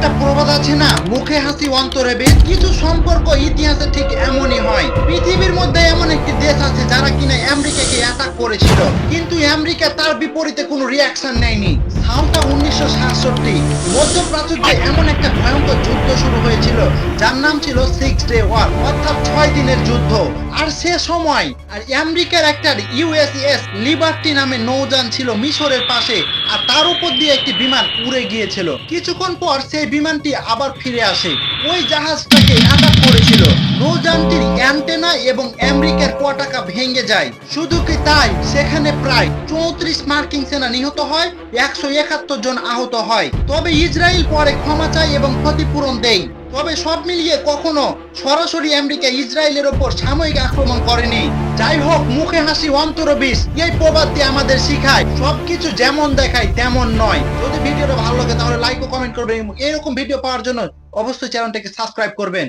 একটা প্রবাদ আছে না? মুখে হাসি, অন্তরে বেশ কিছু সম্পর্ক ইতিহাসে ঠিক এমনই হয়। পৃথিবীর মধ্যে এমন একটি দেশ আছে যারা কিনা আমেরিকাকে অ্যাটাক করেছিল। কিন্তু আমেরিকা তার বিপরীতে কোনো রিয়াকশন নেয়নি। সালটা উনিশশো সাতষট্টি। মধ্যপ্রাচুর্যে এমন একটা ভয়ঙ্কর যুদ্ধ শুরু হয়েছিল যার নাম ছিল সিক্স ডে ওয়ার অর্থাৎ ছয় দিনের যুদ্ধ। আর সে সময়, আর আমেরিকার একটা ইউএসএস লিবার্টি নামে নৌযান ছিল মিশরের পাশে, আর তার উপর দিয়ে একটি বিমান উড়ে গিয়েছিল। কিছুক্ষণ পর সেই বিমানটি আবার ফিরে আসে। ওই জাহাজটাকে অ্যাটাক করেছিল। নৌযানটির অ্যান্টেনা এবং আমেরিকার পতাকা ভেঙে যায়। শুধু কি তাই, সেখানে প্রায় চৌত্রিশ মার্কিন সেনা নিহত হয়, একশো একাত্তর জন আহত হয়। তবে ইসরায়েল পরে ক্ষমা চায় এবং ক্ষতিপূরণ দেয়। তবে সব মিলিয়ে কখনো সরাসরি আমেরিকা ইসরায়েলের ওপর সাময়িক আক্রমণ করেনি। যাই হোক, মুখে হাসি, অন্তর বিষ, এই প্রবাদটি আমাদের শিখায়, সবকিছু যেমন দেখায় তেমন নয়। যদি ভিডিওটা ভালো লাগে, তাহলে লাইক ও কমেন্ট করবেন এরকম ভিডিও পাওয়ার জন্য অবশ্যই চ্যানেলটাকে সাবস্ক্রাইব করবেন।